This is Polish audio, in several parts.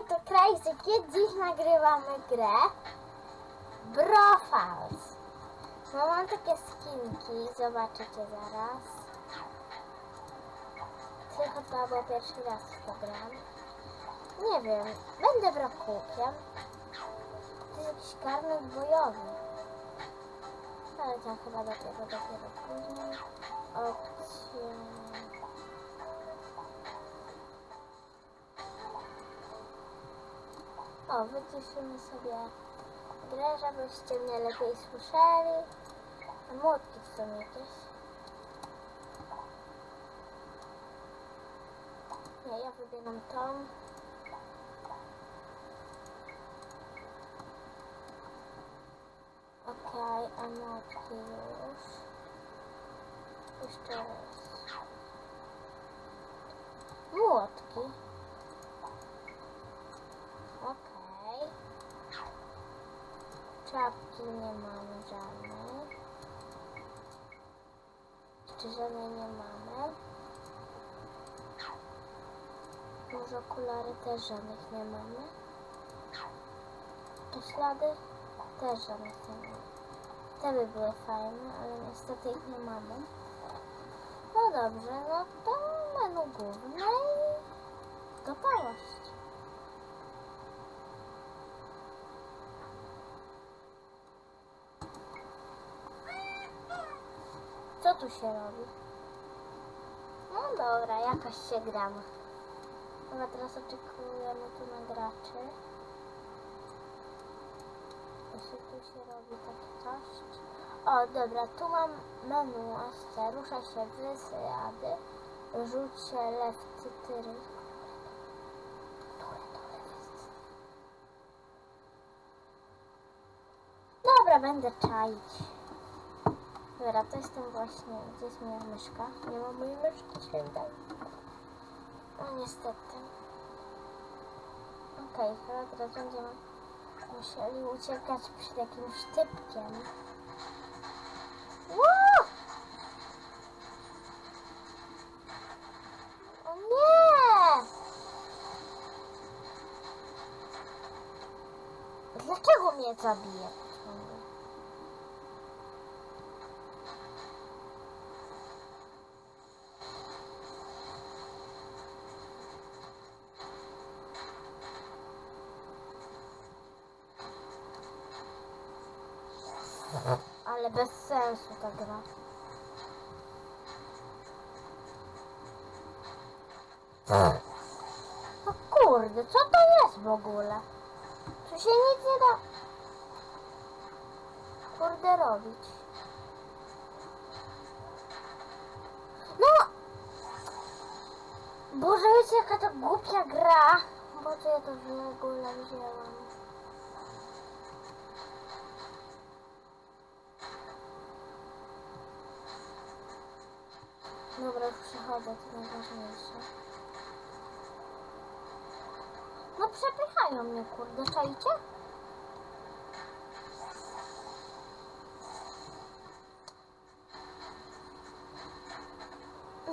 Hej, to Crazy Kid. Dziś nagrywamy grę Brofals. No mam takie skinki, zobaczycie zaraz. Tylko to było pierwszy raz w. Nie wiem, będę brakukiem. To jest jakiś garnek bojowy. Ale to chyba dopiero, dopiero później. Opcje... Wyciszymy sobie grę, żebyście mnie lepiej słyszeli. A młotki są jakieś. Nie, ja wybieram tą. Okej, a młotki już. Jeszcze raz. Młotki. Okej. Czapki nie mamy żadnej. Jeszcze żadnej nie mamy. Może okulary też żadnych nie mamy. Te ślady też żadnych nie mamy. Te by były fajne, ale niestety ich nie mamy. No dobrze, no to menu główne Co tu się robi? No dobra, jakoś się gramy. Chyba teraz oczekujemy tu na graczy. Jeśli tu się robi takie coś. O, dobra, tu mam menu SC. Rusza się wysyłady. Rzuć się to jest? Dobra, będę czaić. Dobra, to jestem właśnie, gdzie jest moja myszka? Nie ma mojej myszki świętej. No niestety. Okej, chyba teraz będziemy musieli uciekać przed jakimś typkiem. Ło! O nie! Dlaczego mnie zabije? Ale bez sensu ta gra. No kurde, co to jest w ogóle? Tu się nic nie da kurde robić. No! Boże, wiecie jaka to głupia gra? Po co ja to w ogóle wzięłam? Dobra, już przechodzę, to najważniejsze. No przepychają mnie, kurde, czajcie?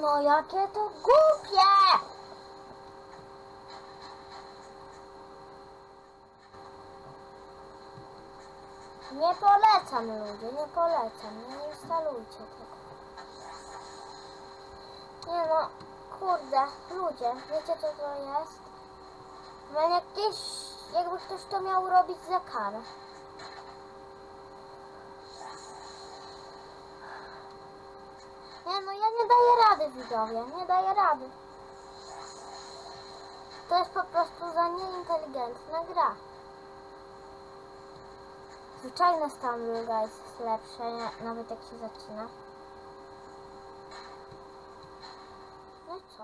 No jakie to głupie! Nie polecam ludzie, nie polecam, nie instalujcie tego. Nie no, kurde, ludzie, wiecie co to jest? Mam jakieś, jakby ktoś to miał robić za karę. Nie no, ja nie daję rady widzowie, nie daję rady. To jest po prostu za nieinteligentna gra. Zwyczajne Stumble Guys jest lepsze, nawet jak się zaczyna. No i co?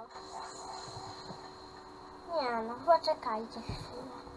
Nie no, chyba czekajcie chwilę.